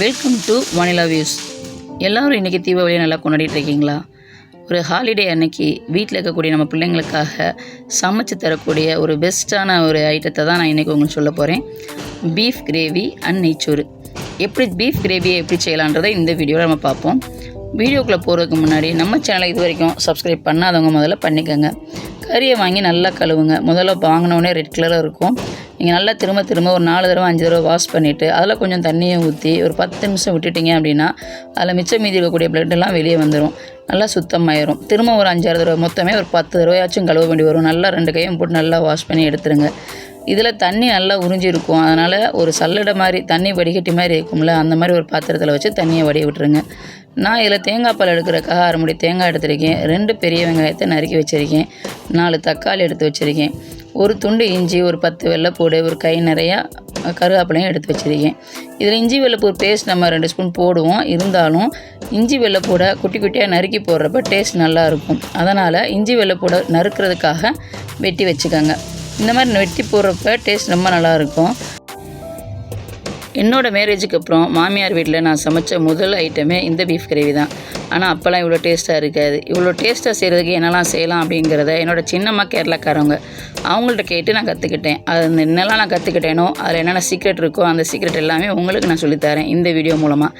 Welcome to வானிலா views எல்லோரும் இன்றைக்கி தீபாவளியை நல்லா கொண்டாடிட்டு இருக்கீங்களா? ஒரு ஹாலிடே அன்னைக்கு வீட்டில் இருக்கக்கூடிய நம்ம பிள்ளைங்களுக்காக சமைச்சு தரக்கூடிய ஒரு பெஸ்ட்டான ஒரு ஐட்டத்தை தான் நான் இன்றைக்கி உங்களுக்கு சொல்ல போகிறேன் பீஃப் கிரேவி அண்ட் நெய்ச்சோறு எப்படி பீஃப் கிரேவியை எப்படி செய்யலான்றதை இந்த வீடியோவில் நம்ம பார்ப்போம். வீடியோக்குள்ளே போகிறதுக்கு முன்னாடி நம்ம சேனலை இது வரைக்கும் சப்ஸ்கிரைப் பண்ணாதவங்க முதல்ல பண்ணிக்கோங்க. கறியை வாங்கி நல்லா கழுவுங்க. முதல்ல வாங்கினோடனே ரெட் கலராக இருக்கும். நீங்கள் நல்லா திரும்ப திரும்ப ஒரு நாலு தடவை அஞ்சு தடவை வாஷ் பண்ணிவிட்டு அதில் கொஞ்சம் தண்ணியை ஊற்றி ஒரு பத்து நிமிஷம் விட்டுட்டிங்க அப்படின்னா அதில் மிச்சம் மீதி இருக்கக்கூடிய பிளட்டெல்லாம் எல்லாம் வெளியே வந்துடும் நல்லா சுத்தமாயிரும். திரும்ப ஒரு அஞ்சாறு தடவை மொத்தமே ஒரு பத்து தடவையாச்சும் கழுவ வேண்டி வரும். நல்லா ரெண்டு கையும் போட்டு நல்லா வாஷ் பண்ணி எடுத்துருங்க. இதில் தண்ணி நல்லா உறிஞ்சிருக்கும். அதனால் ஒரு சல்லடை மாதிரி தண்ணி வடிகட்டி மாதிரி இருக்கும்ல அந்த மாதிரி ஒரு பாத்திரத்தில் வச்சு தண்ணியை வடிய விட்டுருங்க. நான் இதில் தேங்காய் பால் எடுக்கிறக்காக அரை முடி தேங்காய் எடுத்திருக்கேன். ரெண்டு பெரிய வெங்காயத்தை நறுக்கி வச்சுருக்கேன். நாலு தக்காளி எடுத்து வச்சுருக்கேன். ஒரு துண்டு இஞ்சி ஒரு பத்து வெள்ளைப்பூடு ஒரு கை நிறையா கருவேப்பிலையும் எடுத்து வச்சுருக்கேன். இதில் இஞ்சி வெள்ளைப்பூ பேஸ்ட் நம்ம ரெண்டு ஸ்பூன் போடுவோம். இருந்தாலும் இஞ்சி வெள்ளைப்பூடை குட்டி குட்டியாக நறுக்கி போடுறப்ப டேஸ்ட் நல்லாயிருக்கும் அதனால் இஞ்சி வெள்ளைப்பூடை நறுக்கிறதுக்காக வெட்டி வச்சுக்கோங்க. இந்த மாதிரி வெட்டி போடுறப்ப டேஸ்ட் ரொம்ப நல்லாயிருக்கும் என்னோடய மேரேஜுக்கு அப்புறம் மாமியார் வீட்டில் நான் சமைச்ச முதல் ஐட்டமே இந்த பீஃப் கிரேவி தான். ஆனால் அப்போல்லாம் இவ்வளோ டேஸ்ட்டாக இருக்காது. இவ்வளோ டேஸ்ட்டாக செய்கிறதுக்கு என்னெல்லாம் செய்யலாம் அப்படிங்கிறத என்னோட சின்னம்மா கேரளாக்காரவங்க அவங்கள்ட்ட கேட்டு நான் கற்றுக்கிட்டேன் அது என்னெல்லாம் நான் கற்றுக்கிட்டேனோ அதில் என்னென்ன சீக்ரெட் இருக்கோ அந்த சீக்ரெட் எல்லாமே உங்களுக்கு நான் சொல்லித்தரேன் இந்த வீடியோ மூலமாக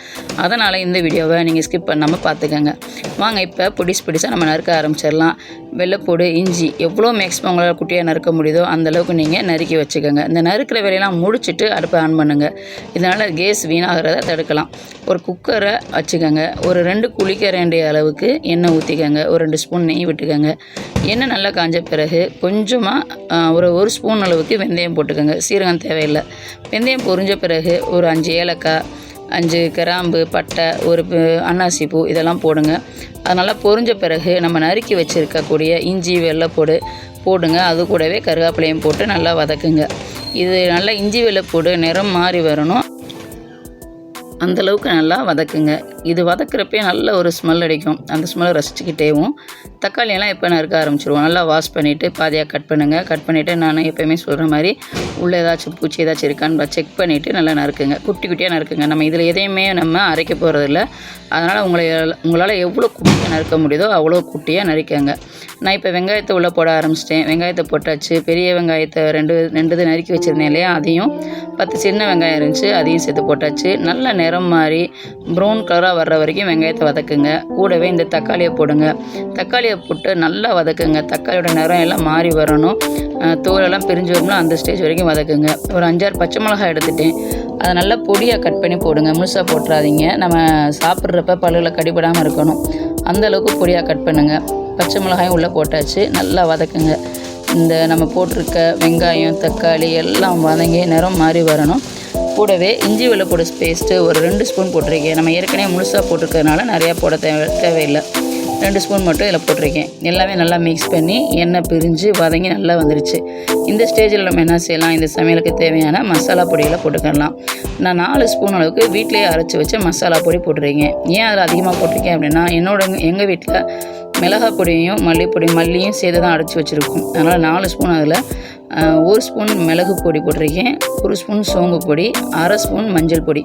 அதனால் இந்த வீடியோவை நீங்கள் ஸ்கிப் பண்ணாமல் பார்த்துக்கோங்க வாங்க இப்போ பொடிஸ் பொடிசாக நம்ம நறுக்க ஆரம்பிச்சிடலாம். வெள்ளைப்பூடு இஞ்சி எவ்வளோ மேக்ஸிமம் உங்களால் குட்டியாக நறுக்க முடியுதோ அந்தளவுக்கு நீங்கள் நறுக்கி வச்சுக்கோங்க. இந்த நறுக்கிற வேலையெல்லாம் முடிச்சுட்டு அடுப்பை ஆன் பண்ணுங்கள் இதனால் கேஸ் வீணாகிறத தடுக்கலாம். ஒரு குக்கரை வச்சுக்கோங்க. ஒரு ரெண்டு குளிக்க வேண்டிய அளவுக்கு எண்ணெய் ஊற்றிக்கோங்க ஒரு ரெண்டு ஸ்பூன் நெய் விட்டுக்கோங்க. எண்ணெய் நல்லா காஞ்ச பிறகு கொஞ்சமாக ஒரு ஒரு ஸ்பூன் அளவுக்கு வெந்தயம் போட்டுக்கோங்க. சீரகம் தேவையில்லை. வெந்தயம் பொரிஞ்ச பிறகு ஒரு அஞ்சு ஏலக்காய் அஞ்சு கிராம்பு பட்டை ஒரு அன்னாசி பூ இதெல்லாம் போடுங்க. அது நல்லா பொரிஞ்ச பிறகு நம்ம நறுக்கி வச்சுருக்கக்கூடிய இஞ்சி வெள்ளைப்பூடு போடுங்க. அது கூடவே கருவேப்பிலையும் போட்டு நல்லா வதக்குங்க. இது நல்லா இஞ்சி வெள்ளைப்பூடு நிறம் மாறி வரணும். அந்த அளவுக்கு நல்லா வதக்குங்க. இது வதக்குறப்பே நல்ல ஒரு ஸ்மெல் அடிக்கும். அந்த ஸ்மெல்லை ரசிச்சுக்கிட்டேவும் தக்காளியெல்லாம் எப்போ நறுக்க ஆரம்பிச்சிருவோம்? நல்லா வாஷ் பண்ணிவிட்டு பாதியாக கட் பண்ணுங்கள் கட் பண்ணிவிட்டு நான் எப்போயுமே சொல்கிற மாதிரி உள்ளே ஏதாச்சும் பூச்சி ஏதாச்சும் இருக்கான்னு செக் பண்ணிவிட்டு நல்லா நறுக்குங்க. குட்டி குட்டியாக நறுக்குங்க. நம்ம இதில் எதையுமே நம்ம அரைக்க போகிறதில்ல அதனால் உங்களை உங்களால் எவ்வளோ குட்டியாக நறுக்க முடியுதோ அவ்வளோ குட்டியாக நறுக்கங்க. நான் இப்போ வெங்காயத்தை உள்ளே போட ஆரம்பிச்சிட்டேன். வெங்காயத்தை போட்டாச்சு. பெரிய வெங்காயத்தை ரெண்டு ரெண்டு இது நறுக்கி வச்சுருந்தேன் இல்லையா? அதையும் பத்து சின்ன வெங்காயம் இருந்துச்சு. அதையும் சேர்த்து போட்டாச்சு. நல்ல நிறம் மாறி ப்ரௌன் கலராக வர்ற வரைக்கும் வெங்காயத்தை வதக்குங்க. கூடவே இந்த தக்காளியை போடுங்க. தக்காளியை போட்டு நல்லா வதக்குங்க. தக்காளியோட நிறம் எல்லாம் மாறி வரணும். தோலெல்லாம் பிரிஞ்சு வரும்ல அந்த ஸ்டேஜ் வரைக்கும் வதக்குங்க. ஒரு அஞ்சாறு பச்சை மிளகாய் எடுத்துட்டேன். அதை நல்லா பொடியாக கட் பண்ணி போடுங்க. முழுசாக போட்டுறாதீங்க. நம்ம சாப்பிட்றப்ப பல்லில் கடிபடாமல் இருக்கணும். அந்த அளவுக்கு பொடியாக கட் பண்ணுங்கள் பச்சை மிளகாயும் உள்ளே போட்டாச்சு. நல்லா வதக்குங்க. இந்த நம்ம போட்டிருக்க வெங்காயம் தக்காளி எல்லாம் வதங்கி நிறம் மாறி வரணும். கூடவே இஞ்சி வெள்ளைப்பூடு பேஸ்ட்டு ஒரு ரெண்டு ஸ்பூன் போட்டிருக்கேன். நம்ம ஏற்கனவே முழுசாக போட்டிருக்கிறதுனால நிறையா போட தேவை தேவையில்லை. ரெண்டு ஸ்பூன் மட்டும் இதில் போட்டிருக்கேன். எல்லாமே நல்லா மிக்ஸ் பண்ணி எண்ணெய் பிரிஞ்சு வதங்கி நல்லா வந்துருச்சு. இந்த ஸ்டேஜில் நம்ம என்ன செய்யலாம்? இந்த சமையலுக்கு தேவையான மசாலா பொடிகளை போட்டுக்கலாம். நான் நாலு ஸ்பூன் அளவுக்கு வீட்டிலேயே அரைச்சி வச்ச மசாலா பொடி போட்டிருக்கேன். ஏன் அதில் அதிகமாக போட்டிருக்கேன் அப்படின்னா என்னோட எங்கள் வீட்டில் மிளகாய் பொடியும் மல்லிப்பொடி மல்லியும் சேர்த்து தான் அடைச்சி வச்சுருக்கோம். அதனால் நாலு ஸ்பூன் அதில் ஒரு ஸ்பூன் மிளகு பொடி போட்டிருக்கேன் ஒரு ஸ்பூன் சோம்பு பொடி அரை ஸ்பூன் மஞ்சள் பொடி.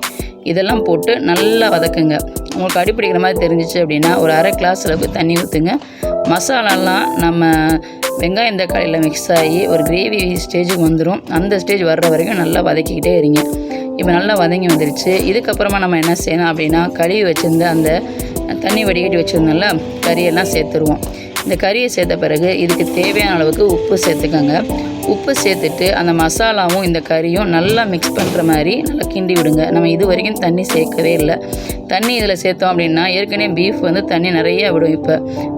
இதெல்லாம் போட்டு நல்லா வதக்குங்க. உங்களுக்கு அடிப்பிடிக்கிற மாதிரி தெரிஞ்சிச்சு அப்படின்னா ஒரு அரை கிளாஸ் அளவுக்கு தண்ணி ஊற்றுங்க மசாலாலாம் நம்ம வெங்காயம் தக்காளியில் மிக்ஸ் ஆகி ஒரு கிரேவி ஸ்டேஜுக்கு வந்துடும் அந்த ஸ்டேஜ் வர்ற வரைக்கும் நல்லா வதக்கிக்கிட்டே இருங்க. இப்போ நல்லா வதங்கி வந்துருச்சு. இதுக்கப்புறமா நம்ம என்ன செய்யணும் அப்படின்னா கழுவி வச்சுருந்த அந்த தண்ணி வடிகட்டி வச்சுருந்தோம்ல கறியெல்லாம் சேர்த்துருவோம். இந்த கறியை சேர்த்த பிறகு இதுக்கு தேவையான அளவுக்கு உப்பு சேர்த்துக்கோங்க. உப்பு சேர்த்துட்டு அந்த மசாலாவும் இந்த கறியும் நல்லா மிக்ஸ் பண்ணுற மாதிரி நல்லா கிண்டி விடுங்க. நம்ம இது வரைக்கும் தண்ணி சேர்க்கவே இல்லை. தண்ணி இதில் சேர்த்தோம் அப்படின்னா ஏற்கனவே பீஃப் வந்து தண்ணி நிறைய விடும் இப்போ.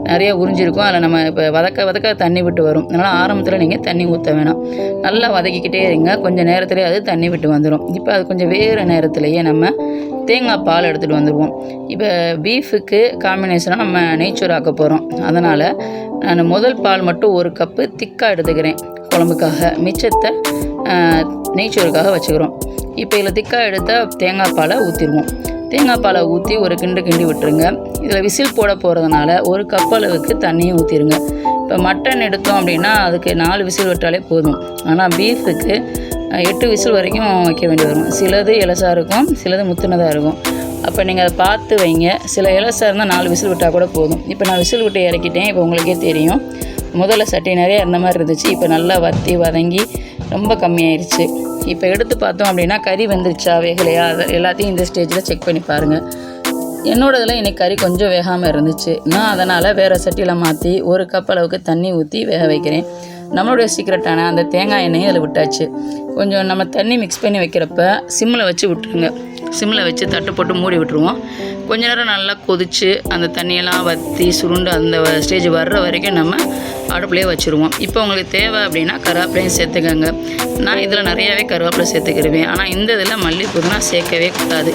நிறைய உறிஞ்சிருக்கும். அதில் நம்ம இப்போ வதக்க வதக்க தண்ணி விட்டு வரும். அதனால் ஆரம்பத்தில் நீங்கள் தண்ணி ஊற்ற வேணாம். நல்லா வதக்கிக்கிட்டே இருங்க. கொஞ்சம் நேரத்துலேயே அது தண்ணி விட்டு வந்துடும் இப்போ அது கொஞ்சம் வேறு நேரத்துலேயே நம்ம தேங்காய் பால் எடுத்துகிட்டு வந்துடுவோம் இப்போ பீஃபுக்கு காம்பினேஷனாக நம்ம நெய்ச்சோறு ஆக்க போகிறோம் அதனால் நான் முதல் பால் மட்டும் ஒரு கப்பு திக்காக எடுத்துக்கிறேன். குழம்புக்காக மிச்சத்தை ஆஹ், நெய்ச்சோறுக்காக வச்சுக்கிறோம். இப்போ இதில் திக்காக எடுத்தால் தேங்காய் பாலை ஊற்றிடுவோம் தேங்காய் பாலை ஊற்றி ஒரு கிண்டு கிண்டி விட்டுருங்க. இதில் விசில் போட போகிறதுனால ஒரு கப் அளவுக்கு தண்ணியும் ஊற்றிடுங்க இப்போ மட்டன் எடுத்தோம் அப்படின்னா அதுக்கு நாலு விசில் விட்டாலே போதும். ஆனால் பீஃபுக்கு எட்டு விசில் வரைக்கும் வைக்க வேண்டி வரும். சிலது இலசாக இருக்கும் சிலது முத்துனதாக இருக்கும். அப்போ நீங்கள் அதை பார்த்து வைங்க. சில இலசாக இருந்தால் நாலு விசில் விட்டால் கூட போதும். இப்போ நான் விசில் விட்டு இறக்கிட்டேன். இப்போ உங்களுக்கே தெரியும். முதல்ல சட்டி நிறைய இருந்த மாதிரி இருந்துச்சு. இப்போ நல்லா வத்தி வதங்கி ரொம்ப கம்மியாயிருச்சு. இப்போ எடுத்து பார்த்தோம் அப்படின்னா கறி வெந்துருச்சா வேகலையா? அதை எல்லாத்தையும் இந்த ஸ்டேஜில் செக் பண்ணி பாருங்கள் என்னோடதில் இன்றைக்கி கறி கொஞ்சம் வேகாமல் இருந்துச்சு. நான் அதனால் வேறு சட்டியில் மாற்றி ஒரு கப் அளவுக்கு தண்ணி ஊற்றி வேக வைக்கிறேன். நம்மளுடைய சீக்ரெட்டான அந்த தேங்காய் எண்ணெயும் அதில் விட்டாச்சு. கொஞ்சம் நம்ம தண்ணி மிக்ஸ் பண்ணி வைக்கிறப்ப சிம்மில் வச்சு விட்டுருங்க. சிம்மில் வச்சு தட்டு போட்டு மூடி விட்டுருவோம். கொஞ்ச நேரம் நல்லா கொதித்து அந்த தண்ணியெல்லாம் வற்றி சுருண்டு அந்த ஸ்டேஜ் வர்ற வரைக்கும் நம்ம அடுப்புலேயே வச்சுருவோம். இப்போ உங்களுக்கு தேவை அப்படின்னா கருவேப்பிலையும் சேர்த்துக்கோங்க. நான் இதில் நிறையாவே கருவேப்பிலை சேர்த்துக்கிடுவேன். ஆனால் இந்த இதில் மல்லி புதினா சேர்க்கவே கூடாது.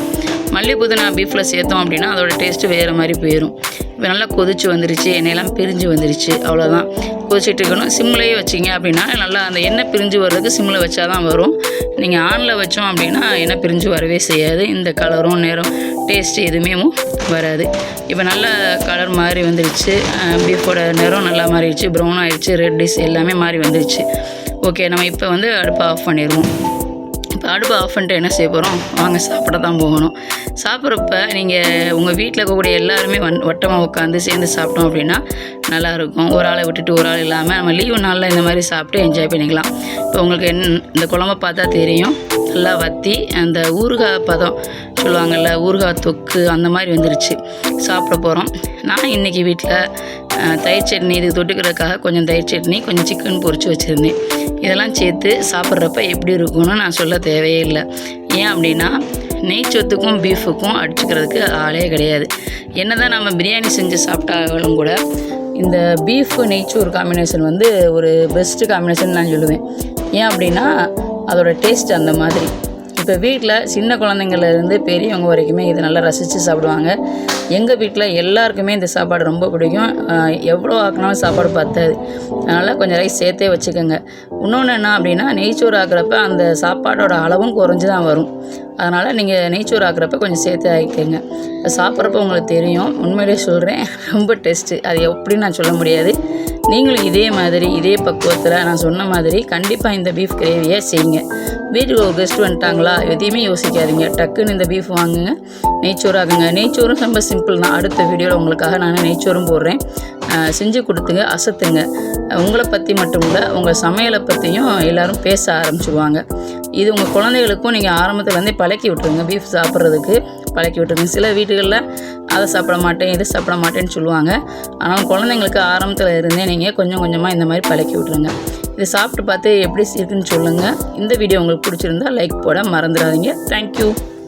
மல்லி புதினா பீஃபில் சேர்த்தோம் அப்படின்னா அதோட டேஸ்ட்டு வேறு மாதிரி போயிடும் இப்போ நல்லா கொதிச்சு வந்துருச்சு எண்ணெயெல்லாம் பிரிஞ்சு வந்துருச்சு அவ்வளோதான் கொதிச்சிட்டு இருக்கணும் சிம்லேயே வச்சிங்க அப்படின்னா நல்லா அந்த எண்ணெய் பிரிஞ்சு வர்றதுக்கு சிம்மில் வச்சா தான் வரும். நீங்கள் ஆனில் வச்சோம் அப்படின்னா எண்ணெய் பிரிஞ்சு வரவே செய்யாது. இந்த கலரும் நேரம் டேஸ்ட்டு எதுவுமே வராது. இப்போ நல்ல கலர் மாதிரி வந்துருச்சு. பீஃபோட நிறம் நல்லா மாறிடுச்சு. ப்ரௌன் ஆயிடுச்சு. ரெட்டிஸ் எல்லாமே மாறி வந்துருச்சு. ஓகே நம்ம இப்போ வந்து அடுப்பை ஆஃப் பண்ணிடுவோம். இப்போ அடுப்பை ஆஃப் பண்ணிட்டு என்ன செய்ய போகிறோம் வாங்க சாப்பிட தான் போகணும். சாப்பிட்றப்ப நீங்கள் உங்கள் வீட்டில் இருக்கக்கூடிய எல்லாருமே வன் வட்டமாக உட்காந்து சேர்ந்து சாப்பிட்டோம் அப்படின்னா நல்லாயிருக்கும். ஒரு ஆளை விட்டுட்டு ஒரு ஆள் இல்லாமல் நம்ம லீவு நாளில் இந்த மாதிரி சாப்பிட்டு என்ஜாய் பண்ணிக்கலாம். இப்போ உங்களுக்கு என் இந்த குழம்ப பார்த்தா தெரியும். நல்லா வற்றி அந்த ஊறுகாய் பதம் சொல்லுவாங்கள்ல ஊறுகாய் தொக்கு அந்த மாதிரி வந்துருச்சு. சாப்பிட போகிறோம் நான் இன்றைக்கி வீட்டில் தயிர் சட்னி இது தொட்டுக்கிறதுக்காக கொஞ்சம் தயிர் சட்னி கொஞ்சம் சிக்கன் பொறிச்சு வச்சுருந்தேன். இதெல்லாம் சேர்த்து சாப்பிட்றப்ப எப்படி இருக்கும்னு நான் சொல்ல தேவையே இல்லை. ஏன் அப்படின்னா நெய் சொத்துக்கும் பீஃபுக்கும் அடிச்சுக்கிறதுக்கு ஆளே கிடையாது. என்ன தான் நம்ம பிரியாணி செஞ்சு சாப்பிட்டாலும் கூட இந்த பீஃபு நெய்ச்சோறு காம்பினேஷன் வந்து ஒரு பெஸ்ட்டு காம்பினேஷன் நான் சொல்லுவேன். ஏன் அப்படின்னா அதோட டேஸ்ட் அந்த மாதிரி. இப்போ வீட்டில் சின்ன குழந்தைங்கள்லேருந்து பெரியவங்க வரைக்குமே இதை நல்லா ரசித்து சாப்பிடுவாங்க. எங்கள் வீட்டில் எல்லாருக்குமே இந்த சாப்பாடு ரொம்ப பிடிக்கும். எவ்வளோ ஆக்கினாலும் சாப்பாடு பத்தாது. அதனால் கொஞ்சம் ரைஸ் சேர்த்தே வச்சுக்கோங்க. இன்னொன்று என்ன அப்படின்னா நெய்ச்சோறு ஆக்குறப்ப அந்த சாப்பாடோட அளவும் குறைஞ்சி தான் வரும். அதனால் நீங்கள் நெய்ச்சோறு ஆக்குறப்ப கொஞ்சம் சேர்த்து ஆக்கிக்கோங்க. சாப்பிட்றப்ப உங்களுக்கு தெரியும். உண்மையிலேயே சொல்கிறேன் ரொம்ப டேஸ்ட்டு. அது எப்படின்னு நான் சொல்ல முடியாது. நீங்களும் இதே மாதிரி இதே பக்குவத்தில் நான் சொன்ன மாதிரி கண்டிப்பாக இந்த பீஃப் கிரேவியை செய்யுங்க. வீட்டுக்கு ஒரு கெஸ்ட் வந்துட்டாங்களா? எதையுமே யோசிக்காதீங்க. டக்குன்னு இந்த பீஃப் வாங்குங்க. நெய்ச்சோறு ஆகுங்க நெய்ச்சோறும் ரொம்ப சிம்பிள் தான். அடுத்த வீடியோவில் உங்களுக்காக நான் நெய்ச்சோறும் போடுறேன். செஞ்சு கொடுத்துங்க. அசத்துங்க. உங்களை பற்றி மட்டும் இல்லை உங்கள் சமையலை பற்றியும் எல்லோரும் பேச ஆரம்பிச்சுடுவாங்க இது உங்கள் குழந்தைகளுக்கும் நீங்கள் ஆரம்பத்துலேருந்தே பழக்கி விட்டுருங்க. பீஃப் சாப்பிட்றதுக்கு பழக்கி விட்டுருங்க. சில வீடுகளில் அதை சாப்பிட மாட்டேன் இதை சாப்பிட மாட்டேன்னு சொல்லுவாங்க. ஆனால் குழந்தைங்களுக்கு ஆரம்பத்தில் இருந்தே நீங்கள் கொஞ்சம் கொஞ்சமாக இந்த மாதிரி பழக்கி விட்டுருங்க. இதை சாப்பிட்டு பார்த்து எப்படி இருக்குன்னு சொல்லுங்கள் இந்த வீடியோ உங்களுக்கு பிடிச்சிருந்தா லைக் போட மறந்துடாதீங்க. தேங்க்யூ